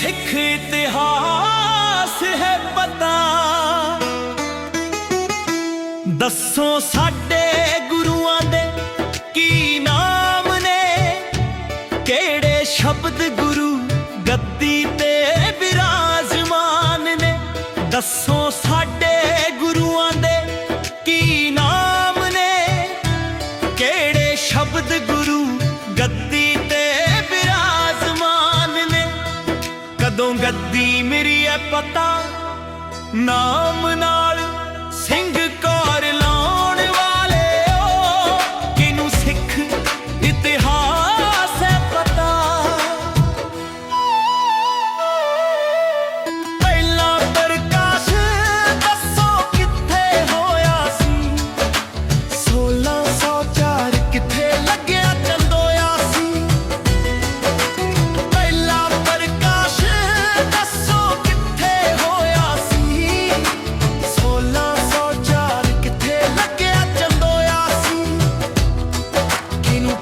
ਸਿੱਖ ਇਤਿਹਾਸ ਹੈ ਪਤਾ। ਦੱਸੋ ਸਾਡੇ ਗੁਰੂਆਂ ਦੇ ਕੀ ਨਾਮ ਨੇ? ਕਿਹੜੇ ਸ਼ਬਦ ਗੁਰੂ ਗੱਦੀ ਕਦੋਂ ਗੱਦੀ ਮੇਰੀ ਐ ਪਤਾ ਨਾਮ ਨਾਲ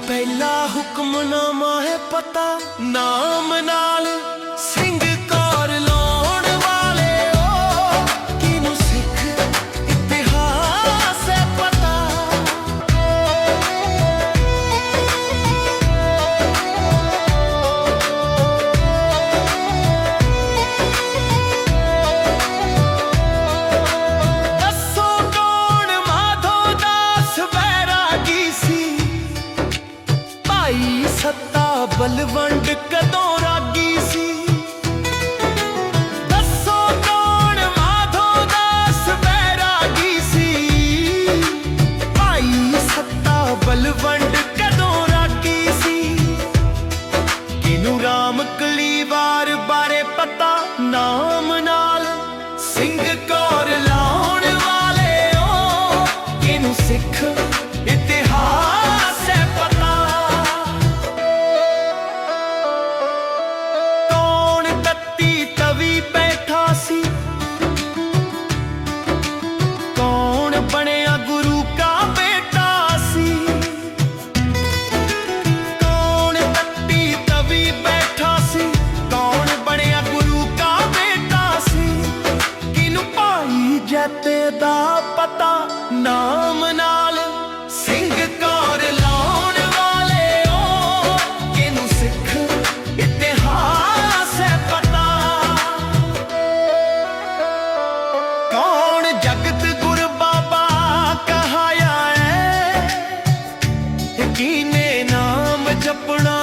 ਪਹਿਲਾ ਹੁਕਮਨਾਮਾ ਹੈ ਪਤਾ ਨਾਮ ਨਾਲ। ਬਲਵੰਡ ਕਦੋਂ ਰਾਗੀ ਸੀ? ਦੱਸੋ ਕੌਣ ਮਾਧੋ ਦਾਸ ਬੈਰਾਗੀ ਸੀ? ਭਾਈ ਸੱਤਾ ਬਲਵੰਡ ਕਦੋਂ ਰਾਗੀ ਸੀ? ਕਿਨੂੰ ਰਾਮ ਕਲੀਵਾਰ ਬਾਰੇ ਪਤਾ? ਨਾਮ ਨਾਲ ਸਿੰਘ ਕੌਰ ਲਾਉਣ ਵਾਲੇ ਓ ਕਿਨੂੰ ਸਿੱਖ ਦਾ ਪਤਾ ਨਾਮ ਨਾਲ ਸਿੰਘ ਕੌਰ ਲਾਉਣ ਵਾਲੇ ਓ ਕਿਨੂੰ ਸਿੱਖ ਇਤਿਹਾਸ ਹੈ ਪਤਾ? ਕੌਣ ਜਗਤ ਗੁਰ ਬਾਬਾ ਕਹਾਇਆ ਹੈ? ਕਿਨੇ ਨਾਮ ਜਪਣਾ